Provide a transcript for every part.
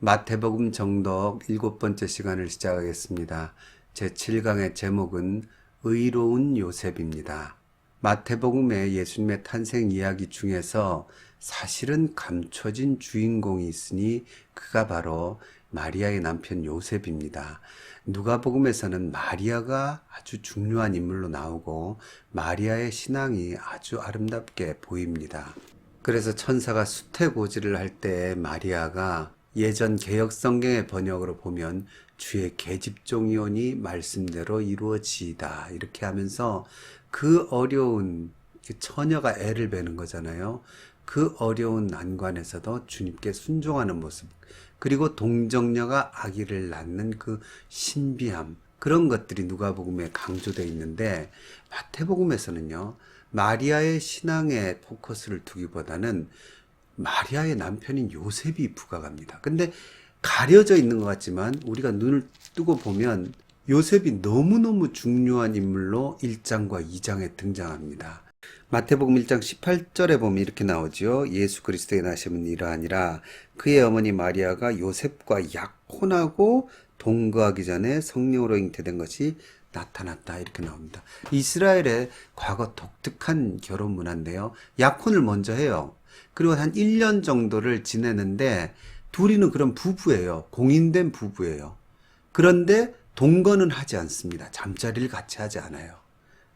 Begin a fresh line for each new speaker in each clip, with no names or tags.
마태복음 정독 일곱 번째 시간을 시작하겠습니다. 제 7강의 제목은 의로운 요셉입니다. 마태복음의 예수님의 탄생 이야기 중에서 사실은 감춰진 주인공이 있으니 그가 바로 마리아의 남편 요셉입니다. 누가복음에서는 마리아가 아주 중요한 인물로 나오고 마리아의 신앙이 아주 아름답게 보입니다. 그래서 천사가 수태고지를 할 때 마리아가 예전 개혁 성경의 번역으로 보면 주의 계집종이오니 말씀대로 이루어지이다 이렇게 하면서 그 어려운 그 처녀가 애를 베는 거잖아요. 그 어려운 난관에서도 주님께 순종하는 모습 그리고 동정녀가 아기를 낳는 그 신비함 그런 것들이 누가복음에 강조되어 있는데 마태복음에서는요 마리아의 신앙에 포커스를 두기보다는 마리아의 남편인 요셉이 부각합니다. 근데 가려져 있는 것 같지만 우리가 눈을 뜨고 보면 요셉이 너무너무 중요한 인물로 1장과 2장에 등장합니다. 마태복음 1장 18절에 보면 이렇게 나오죠. 예수 그리스도의 나심은 이러하니라 그의 어머니 마리아가 요셉과 약혼하고 동거하기 전에 성령으로 잉태된 것이 나타났다 이렇게 나옵니다. 이스라엘의 과거 독특한 결혼 문화인데요. 약혼을 먼저 해요. 그리고 한 1년 정도를 지내는데 둘이는 그런 부부예요. 공인된 부부예요. 그런데 동거는 하지 않습니다. 잠자리를 같이 하지 않아요.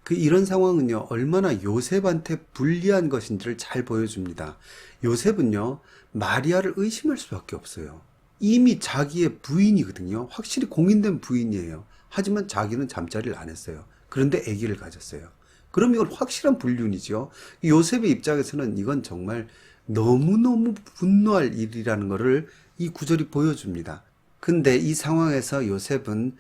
그 이런 상황은요, 얼마나 요셉한테 불리한 것인지를 잘 보여줍니다. 요셉은요, 마리아를 의심할 수밖에 없어요. 이미 자기의 부인이거든요. 확실히 공인된 부인이에요. 하지만 자기는 잠자리를 안 했어요. 그런데 아기를 가졌어요. 그럼 이건 확실한 불륜이죠. 요셉의 입장에서는 이건 정말 너무너무 분노할 일이라는 것을 이 구절이 보여줍니다. 근데 이 상황에서 요셉은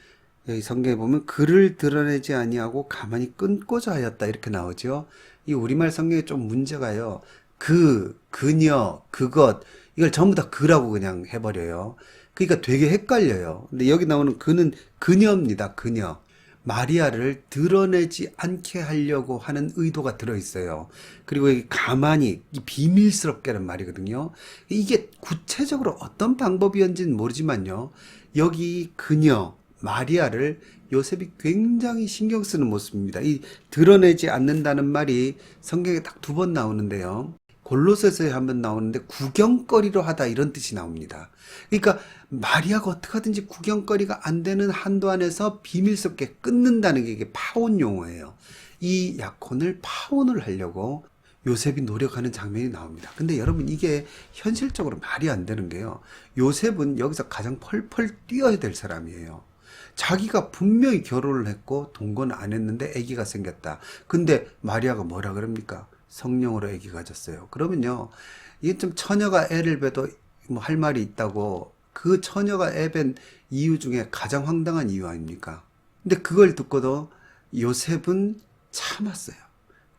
여기 성경에 보면 그를 드러내지 아니하고 가만히 끊고자 하였다 이렇게 나오죠. 이 우리말 성경에 좀 문제가요. 그, 그녀, 그것 이걸 전부 다 그라고 그냥 해버려요. 그러니까 되게 헷갈려요. 근데 여기 나오는 그는 그녀입니다. 그녀. 마리아를 드러내지 않게 하려고 하는 의도가 들어 있어요. 그리고 여기 가만히 이 비밀스럽게는 말이거든요. 이게 구체적으로 어떤 방법이었는지는 모르지만요. 여기 그녀 마리아를 요셉이 굉장히 신경 쓰는 모습입니다. 이 드러내지 않는다는 말이 성경에 딱 두 번 나오는데요. 골로새서에 한번 나오는데 구경거리로 하다 이런 뜻이 나옵니다. 그러니까 마리아가 어떻게 하든지 구경거리가 안 되는 한도 안에서 비밀스럽게 끊는다는 게 이게 파혼 용어예요. 이 약혼을 파혼을 하려고 요셉이 노력하는 장면이 나옵니다. 근데 여러분 이게 현실적으로 말이 안 되는 게요. 요셉은 여기서 가장 펄펄 뛰어야 될 사람이에요. 자기가 분명히 결혼을 했고 동거는 안 했는데 아기가 생겼다. 근데 마리아가 뭐라 그럽니까? 성령으로 아기 가졌어요. 그러면요. 이게 좀 처녀가 애를 배도 뭐 할 말이 있다고 그 처녀가 애뵌 이유 중에 가장 황당한 이유 아닙니까? 근데 그걸 듣고도 요셉은 참았어요.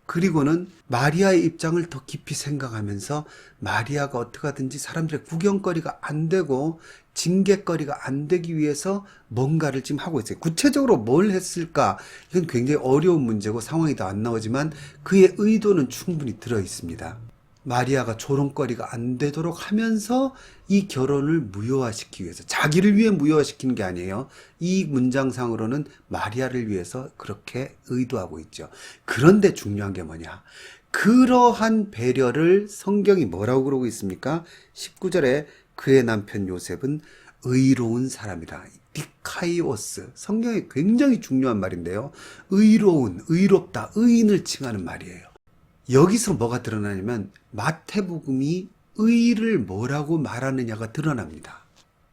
그리고는 마리아의 입장을 더 깊이 생각하면서 마리아가 어떻게 하든지 사람들의 구경거리가 안 되고 징계거리가 안 되기 위해서 뭔가를 지금 하고 있어요. 구체적으로 뭘 했을까? 이건 굉장히 어려운 문제고 상황이 더 안 나오지만 그의 의도는 충분히 들어 있습니다. 마리아가 조롱거리가 안 되도록 하면서 이 결혼을 무효화시키기 위해서 자기를 위해 무효화시키는 게 아니에요. 이 문장상으로는 마리아를 위해서 그렇게 의도하고 있죠. 그런데 중요한 게 뭐냐? 그러한 배려를 성경이 뭐라고 그러고 있습니까? 19절에 그의 남편 요셉은 의로운 사람이다. 디카이오스. 성경에 굉장히 중요한 말인데요. 의로운, 의롭다, 의인을 칭하는 말이에요. 여기서 뭐가 드러나냐면 마태복음이 의를 뭐라고 말하느냐가 드러납니다.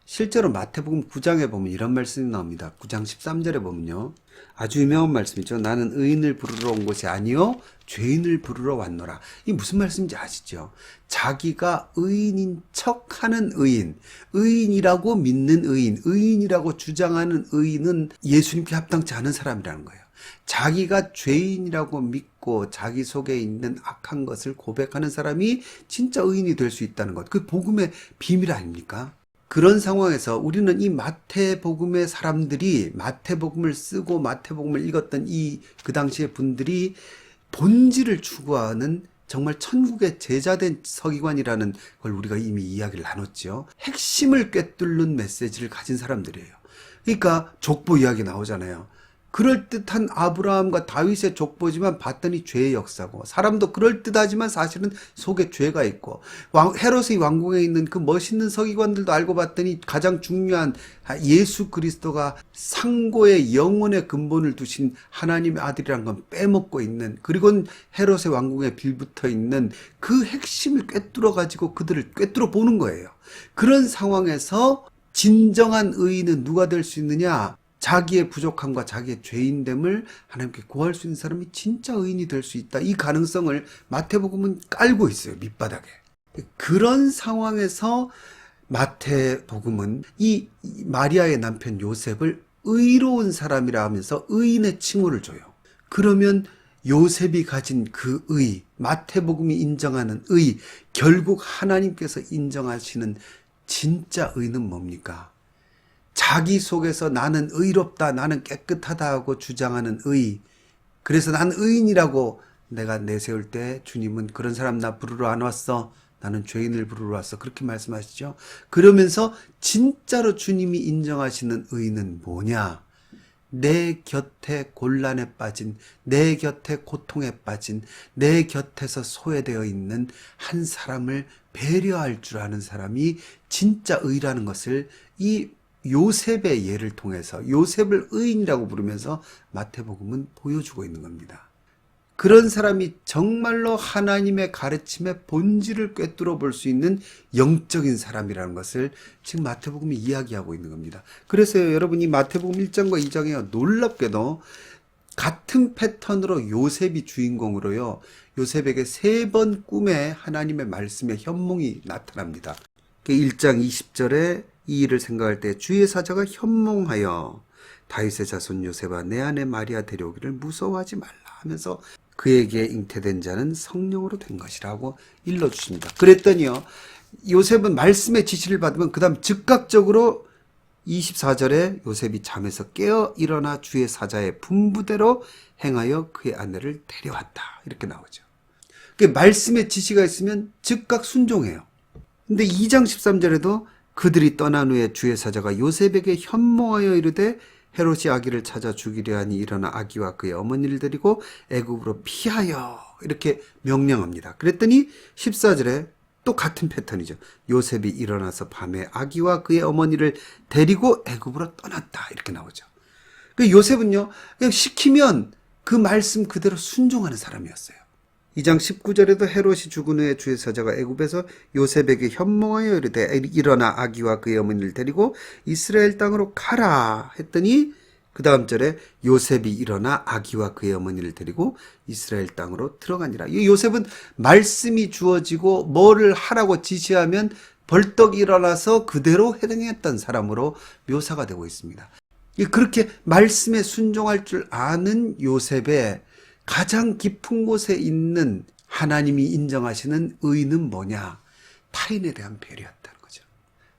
실제로 마태복음 9장에 보면 이런 말씀이 나옵니다. 9장 13절에 보면요. 아주 유명한 말씀이죠. 나는 의인을 부르러 온 것이 아니요 죄인을 부르러 왔노라. 이 무슨 말씀인지 아시죠? 자기가 의인인 척하는 의인, 의인이라고 믿는 의인, 의인이라고 주장하는 의인은 예수님께 합당치 않은 사람이라는 거예요. 자기가 죄인이라고 믿고 자기 속에 있는 악한 것을 고백하는 사람이 진짜 의인이 될 수 있다는 것. 그 복음의 비밀 아닙니까? 그런 상황에서 우리는 이 마태복음의 사람들이 마태복음을 쓰고 마태복음을 읽었던 이 그 당시의 분들이 본질을 추구하는 정말 천국의 제자된 서기관이라는 걸 우리가 이미 이야기를 나눴죠. 핵심을 꿰뚫는 메시지를 가진 사람들이에요. 그러니까 족보 이야기 나오잖아요. 그럴듯한 아브라함과 다윗의 족보지만 봤더니 죄의 역사고 사람도 그럴듯하지만 사실은 속에 죄가 있고 왕, 헤롯의 왕궁에 있는 그 멋있는 서기관들도 알고 봤더니 가장 중요한 예수 그리스도가 상고의 영혼의 근본을 두신 하나님의 아들이란 건 빼먹고 있는 그리고 헤롯의 왕궁에 빌붙어 있는 그 핵심을 꿰뚫어 가지고 그들을 꿰뚫어 보는 거예요. 그런 상황에서 진정한 의인은 누가 될 수 있느냐? 자기의 부족함과 자기의 죄인됨을 하나님께 구할 수 있는 사람이 진짜 의인이 될 수 있다. 이 가능성을 마태복음은 깔고 있어요. 밑바닥에. 그런 상황에서 마태복음은 이 마리아의 남편 요셉을 의로운 사람이라 하면서 의인의 칭호를 줘요. 그러면 요셉이 가진 그 의, 마태복음이 인정하는 의, 결국 하나님께서 인정하시는 진짜 의는 뭡니까? 자기 속에서 나는 의롭다, 나는 깨끗하다 하고 주장하는 의. 그래서 난 의인이라고 내가 내세울 때 주님은 그런 사람 나 부르러 안 왔어. 나는 죄인을 부르러 왔어. 그렇게 말씀하시죠. 그러면서 진짜로 주님이 인정하시는 의는 뭐냐? 내 곁에 곤란에 빠진, 내 곁에 고통에 빠진, 내 곁에서 소외되어 있는 한 사람을 배려할 줄 아는 사람이 진짜 의라는 것을 이 요셉의 예를 통해서 요셉을 의인이라고 부르면서 마태복음은 보여주고 있는 겁니다. 그런 사람이 정말로 하나님의 가르침의 본질을 꿰뚫어 볼 수 있는 영적인 사람이라는 것을 지금 마태복음이 이야기하고 있는 겁니다. 그래서 여러분이 마태복음 1장과 2장에 놀랍게도 같은 패턴으로 요셉이 주인공으로요. 요셉에게 세 번 꿈에 하나님의 말씀의 현몽이 나타납니다. 1장 20절에 이 일을 생각할 때 주의 사자가 현몽하여 다윗의 자손 요셉아 내 아내 마리아 데려오기를 무서워하지 말라 하면서 그에게 잉태된 자는 성령으로 된 것이라고 일러주십니다. 그랬더니요 요셉은 말씀의 지시를 받으면 그 다음 즉각적으로 24절에 요셉이 잠에서 깨어 일어나 주의 사자의 분부대로 행하여 그의 아내를 데려왔다. 이렇게 나오죠. 그 말씀의 지시가 있으면 즉각 순종해요. 근데 2장 13절에도 그들이 떠난 후에 주의 사자가 요셉에게 현몽하여 이르되 헤롯이 아기를 찾아 죽이려 하니 일어나 아기와 그의 어머니를 데리고 애굽으로 피하여 이렇게 명령합니다. 그랬더니 14절에 또 같은 패턴이죠. 요셉이 일어나서 밤에 아기와 그의 어머니를 데리고 애굽으로 떠났다 이렇게 나오죠. 그 요셉은요 그냥 시키면 그 말씀 그대로 순종하는 사람이었어요. 2장 19절에도 헤롯이 죽은 후에 주의 사자가 애굽에서 요셉에게 현몽하여 이르되 일어나 아기와 그의 어머니를 데리고 이스라엘 땅으로 가라 했더니 그 다음 절에 요셉이 일어나 아기와 그의 어머니를 데리고 이스라엘 땅으로 들어가니라. 이 요셉은 말씀이 주어지고 뭐를 하라고 지시하면 벌떡 일어나서 그대로 해당했던 사람으로 묘사가 되고 있습니다. 그렇게 말씀에 순종할 줄 아는 요셉의 가장 깊은 곳에 있는 하나님이 인정하시는 의는 뭐냐? 타인에 대한 배려였다는 거죠.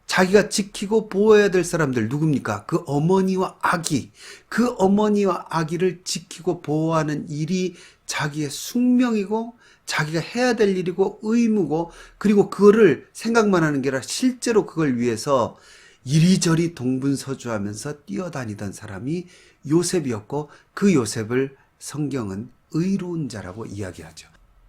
자기가 지키고 보호해야 될 사람들 누굽니까? 그 어머니와 아기. 그 어머니와 아기를 지키고 보호하는 일이 자기의 숙명이고 자기가 해야 될 일이고 의무고 그리고 그거를 생각만 하는 게 아니라 실제로 그걸 위해서 이리저리 동분서주하면서 뛰어다니던 사람이 요셉이었고 그 요셉을 성경은 의로운 자라고 이야기하죠.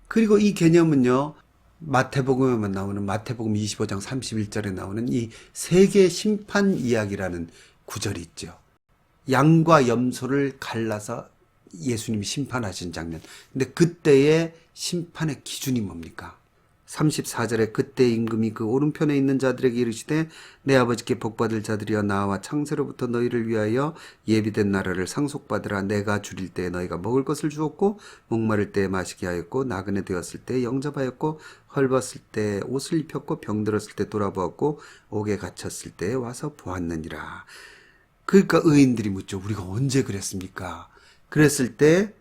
그리고 이 개념은요, 마태복음에만 나오는 마태복음 25장 31절에 나오는 이 세계 심판 이야기라는 구절이 있죠. 양과 염소를 갈라서 예수님이 심판하신 장면. 근데 그때의 심판의 기준이 뭡니까? 34절에 그때 임금이 그 오른편에 있는 자들에게 이르시되 내 아버지께 복받을 자들이여 나와 창세로부터 너희를 위하여 예비된 나라를 상속받으라. 내가 줄일 때 너희가 먹을 것을 주었고 목마를 때 마시게 하였고 나그네 되었을 때 영접하였고 헐벗을 때 옷을 입혔고 병들었을 때 돌아보았고 옥에 갇혔을 때 와서 보았느니라. 그러니까 의인들이 묻죠. 우리가 언제 그랬습니까? 그랬을 때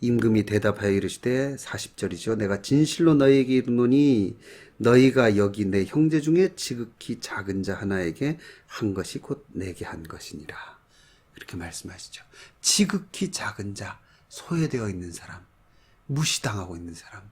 임금이 대답하여 이르시되 40절이죠. 내가 진실로 너희에게 이르노니 너희가 여기 내 형제 중에 지극히 작은 자 하나에게 한 것이 곧 내게 한 것이니라. 이렇게 말씀하시죠. 지극히 작은 자, 소외되어 있는 사람, 무시당하고 있는 사람,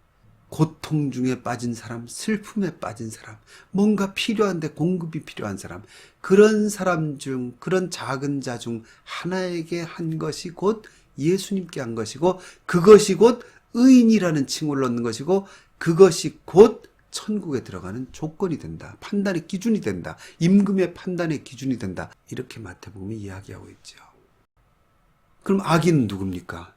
고통 중에 빠진 사람, 슬픔에 빠진 사람, 뭔가 필요한데 공급이 필요한 사람, 그런 사람 중, 그런 작은 자 중 하나에게 한 것이 곧 예수님께 한 것이고, 그것이 곧 의인이라는 칭호를 얻는 것이고, 그것이 곧 천국에 들어가는 조건이 된다. 판단의 기준이 된다. 임금의 판단의 기준이 된다. 이렇게 마태복음이 이야기하고 있죠. 그럼 악인은 누굽니까?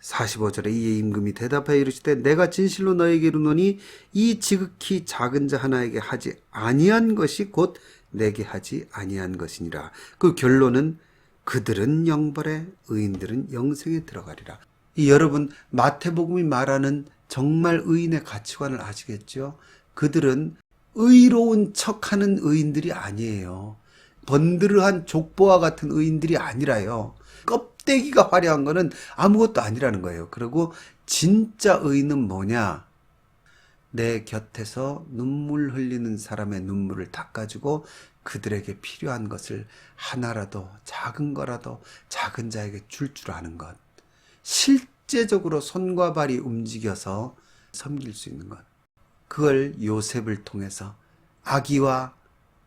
45절에 이에 임금이 대답하여 이르시되 내가 진실로 너에게 이르노니 이 지극히 작은 자 하나에게 하지 아니한 것이 곧 내게 하지 아니한 것이니라. 그 결론은 그들은 영벌에 의인들은 영생에 들어가리라. 이 여러분 마태복음이 말하는 정말 의인의 가치관을 아시겠죠? 그들은 의로운 척하는 의인들이 아니에요. 번드르한 족보와 같은 의인들이 아니라요. 껍데기가 화려한 거는 아무것도 아니라는 거예요. 그리고 진짜 의인은 뭐냐? 내 곁에서 눈물 흘리는 사람의 눈물을 닦아주고 그들에게 필요한 것을 하나라도 작은 거라도 작은 자에게 줄줄 아는 것. 실제적으로 손과 발이 움직여서 섬길 수 있는 것. 그걸 요셉을 통해서 아기와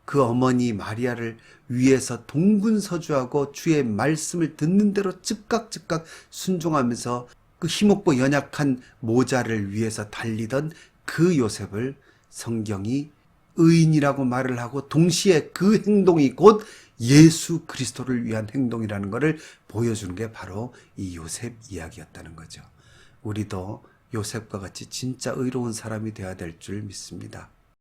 그 어머니 마리아를 위해서 동분서주하고 주의 말씀을 듣는 대로 즉각 즉각 순종하면서 그 힘없고 연약한 모자를 위해서 달리던 그 요셉을 성경이 의인이라고 말을 하고 동시에 그 행동이 곧 예수 그리스도를 위한 행동이라는 것을 보여주는 게 바로 이 요셉 이야기였다는 거죠. 우리도 요셉과 같이 진짜 의로운 사람이 되어야 될 줄 믿습니다.